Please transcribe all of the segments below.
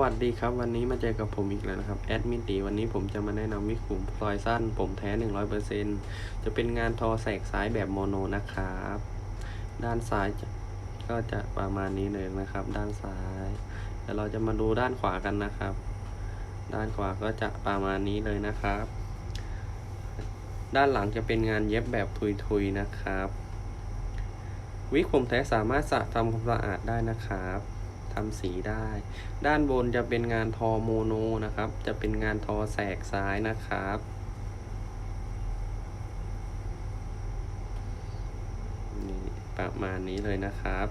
วัสดีครับ วันนี้มาเจอกับผมอีกแล้วนะครับแอดมินตีวันนี้ผมจะมาแนะนำวิกผมพลอยสั้น ผมแท้ 100%จะเป็นงานทอแสกซ้ายแบบโมโนนะครับ ด้านซ้ายก็จะประมาณนี้เลยนะครับ ด้านซ้ายเดี๋ยวเราจะมาดูด้านขวากันนะครับ ด้านขวาก็จะประมาณนี้เลยนะครับ ด้านหลังจะเป็นงานเย็บแบบทุยๆนะครับ วิกผมแท้สามารถสระทำความสะอาดได้นะครับ ทำสีได้ ด้านบนจะเป็นงานทอโมโนนะครับ จะเป็นงานทอแสกซ้ายนะครับ นี่ประมาณนี้เลยนะครับ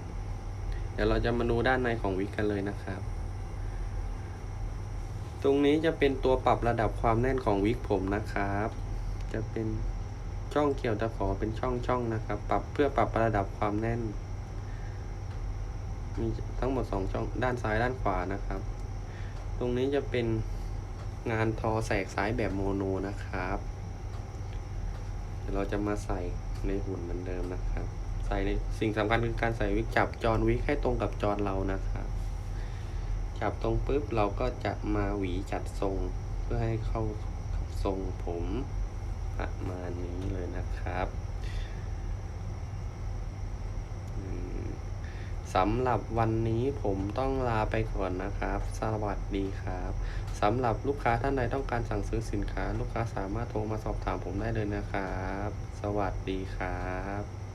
เดี๋ยวเราจะมาดูด้านในของวิกกันเลยนะครับตรงนี้จะเป็นตัวปรับระดับความแน่นของวิกผมนะครับ จะเป็นช่องเกี่ยวตะขอเป็นช่องช่องๆนะครับ ปรับเพื่อปรับระดับความแน่น มีทั้งหมดสองช่องด้านซ้ายด้านขวานะครับ ตรงนี้จะเป็นงานทอแสกซ้ายแบบโมโนนะครับเดี๋ยวเราจะมาใส่ในหุ่นเหมือนเดิมนะครับ ใส่ในสิ่งสำคัญคือการใส่วิกจับจอนวิกให้ตรงกับจอนเรานะครับ จับตรงปุ๊บเราก็จะมาหวีจัดทรงเพื่อให้เข้ากับทรงผมประมาณนี้เลยนะครับอืม สำหรับวันนี้ผมต้องลาไปก่อนนะครับ สวัสดีครับสำหรับลูกค้าท่านใดต้องการสั่งซื้อสินค้า ลูกค้าสามารถโทรมาสอบถามผมได้เลยนะครับ สวัสดีครับ